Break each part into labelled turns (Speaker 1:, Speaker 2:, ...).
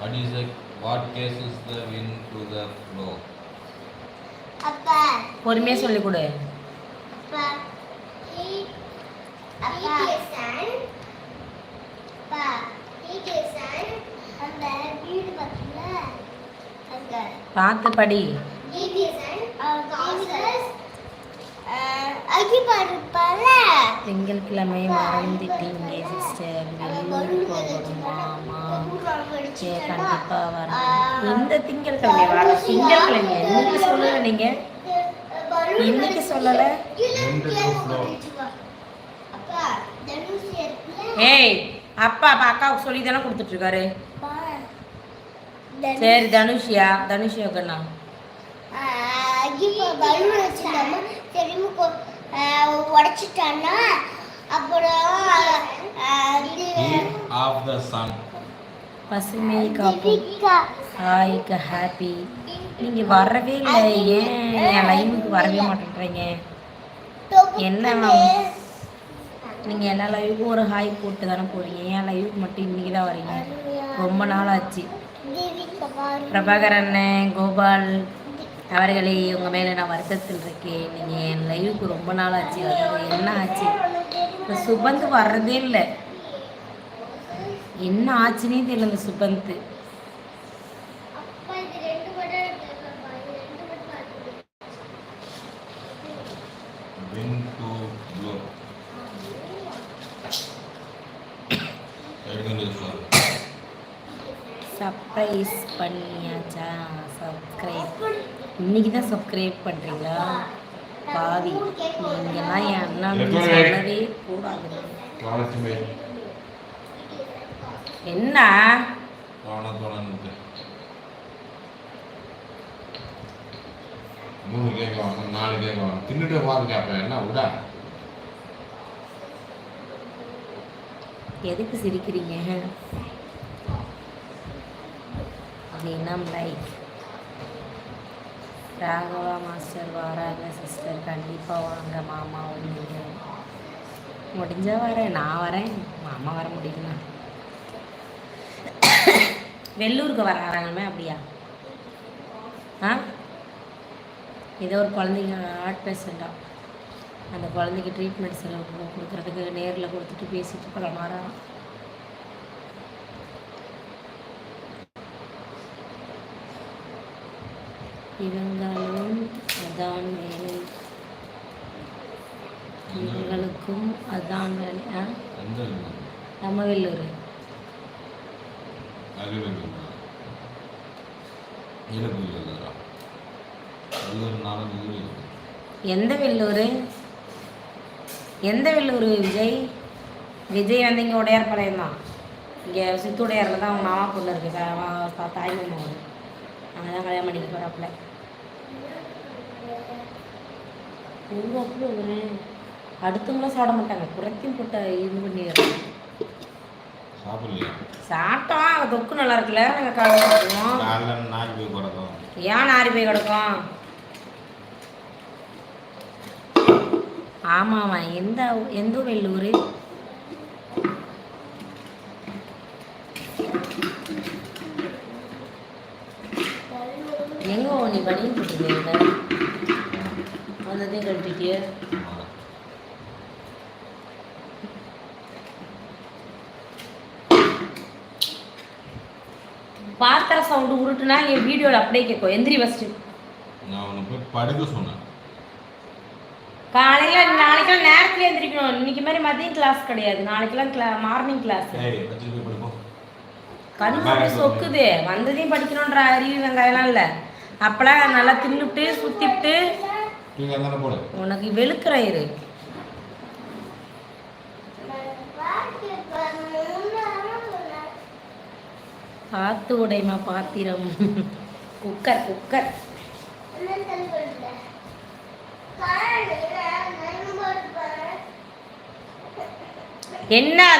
Speaker 1: What is the what cases the wind to the flow?
Speaker 2: அப்பா.
Speaker 3: பொறுமையா சொல்லி கொடு.
Speaker 2: அப்பா. He அப்பா. sand அப்பா. He sand அந்த வீடு பக்கத்துல அங்க.
Speaker 3: பார்த்து படி.
Speaker 2: He
Speaker 3: திங்கட்கிழமை மறந்துட்டீங்க சிஸ்டர். வெளியூர் போகணும். ஏ கண்டிப்பா வரேன் இந்த திங்கட்கிழமை வர திங்கட்கிழமை இன்னைக்கு சொல்லல நீங்க? இன்னைக்கு சொல்லல? ஏய் அப்பா அப்பா அக்காவுக்கு சொல்லி தானே கொடுத்துட்டு இருக்காரு சரி தனுஷியா? தனுஷியா கண்ணா.
Speaker 2: இப்போ பலூன் வச்சுருந்தாம திரும்ப உடச்சிட்டான்னா அப்புறம்
Speaker 3: பசுமை காப்பு
Speaker 2: திரிக்கா.
Speaker 3: ஹாய்க்கு ஹாப்பி. நீங்க வரவே இல்லை ஏன் என் லைவுக்கு வரவே மாட்டேன்றீங்க? என்ன மேம்? நீங்க எல்லா லைவுக்கும் ஒரு ஹாய் போட்டு தானே போறீங்க? என் லைவுக்கு மட்டும் இன்னைக்கு தான் வரீங்க? ரொம்ப நாள் ஆச்சு. பிரபாகர் அண்ணன் கோபால் அவர்களே உங்க மேல நான் வருத்தத்தில் இருக்கேன். நீங்க என் லைவுக்கு ரொம்ப நாள் ஆச்சு என்ன ஆச்சு? இந்த சுபந்த் வர்றதே இல்லை. என்ன ஆச்சுன்னே தெரியல இந்த சுபந்த். சர்ப்ரைஸ் பண்ணியாச்சா? சப்ஸ்கிரைப் இன்னைக்கு தான் சப்ஸ்கிரைப் பண்ணுறீங்களா பாவி நீங்கள்லாம் என் அண்ணன் சொல்லவே கூடாது என்ன?
Speaker 1: மூணு வாங்க நாலு வாங்க. தின்னுட்டு வாங்க கேட்பேன் என்ன விடா
Speaker 3: எதுக்கு சிரிக்கிறீங்க? தினம் லைக் ராகவா மாஸ்டர் வராங்க சிஸ்டர் கண்டிப்பாக வாங்க மாமாவும் நீங்கள் முடிஞ்சா வரேன். நான் வரேன். மாமா வர முடியுமா? வெள்ளூருக்கு வராங்கமே அப்படியா? ஆ? ஏதோ ஒரு குழந்தைங்க ஹார்ட் பேஷண்டா அந்த குழந்தைக்கு ட்ரீட்மெண்ட் செலவு கொடுக்கறதுக்கு நேரில் கொடுத்துட்டு பேசிட்டு பல மாறாம் இவங்களும் அதான் வேலை. இவங்களுக்கும் அதான் வேலை ஆ? நம்ம வெள்ளூர். எந்த வெள்ளூர்? எந்த வெள்ளூர் விஜய்? விஜய் வந்து இங்கே உடையார்பாளையம் தான். இங்கே சித்துடையாரில் தான் அவங்க மாமா பொண்ணு இருக்குது தாய் மாமா அங்கே தான் கல்யாணம் பண்ணிக்க போகிறாப்புல அப்படி ஒரு அடுத்தவங்களும் சாப்பிட மாட்டாங்க. குறைக்கும் போட்ட இது பண்ணிடுறோம்
Speaker 1: சாப்பிடலையா?
Speaker 3: சாப்பிட்டோம் தொக்கு நல்லா இருக்குல்ல நாங்கள் காலையில் சாப்பிடுவோம்.
Speaker 1: காலைல நாக்கு போய் கிடக்கும்.
Speaker 3: ஏன் நாரி போய் கிடக்கும்? ஆமாம்மா எந்த எந்த வெள்ளூர்? எங்க நீ பனியன் போட்டுருக்க வந்ததையும் கழட்டிட்டிய? பாத்திர சவுண்டு உருட்டுனா என் வீடியோவில் அப்படியே கேட்கும் எந்திரி ஃபஸ்ட்டு
Speaker 1: நான் உன்னை போய் படுக்க சொன்னேன்.
Speaker 3: காலையில் நாளைக்கெல்லாம் நேரத்துல எந்திரிக்கணும். இன்னைக்கு மாதிரி மதியம் கிளாஸ் கிடையாது. நாளைக்கெல்லாம் கிளா மார்னிங் கிளாஸ்
Speaker 1: ஏய் வச்சுட்டு போய் படுப்போம்.
Speaker 3: கண் அப்படி சொக்குது. வந்ததையும் படிக்கணுன்ற அறிவு வெங்காயம்லாம் இல்லை. அப்பெல்லாம் நல்லா தின்னுட்டு
Speaker 1: போடு.
Speaker 3: உனக்கு வெளுக்கிற இரு
Speaker 2: பாட்டு பாருன்னு சொன்னேன்.
Speaker 3: பார்த்து உடைமா பாத்திரம். Cooker cooker.
Speaker 2: என்ன சொல்லுங்க?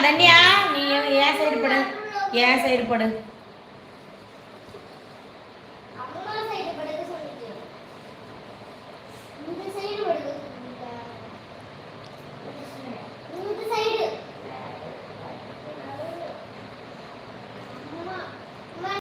Speaker 3: தன்யா? நீ ஏன் சைடு படு? ஏன் சைடு படு?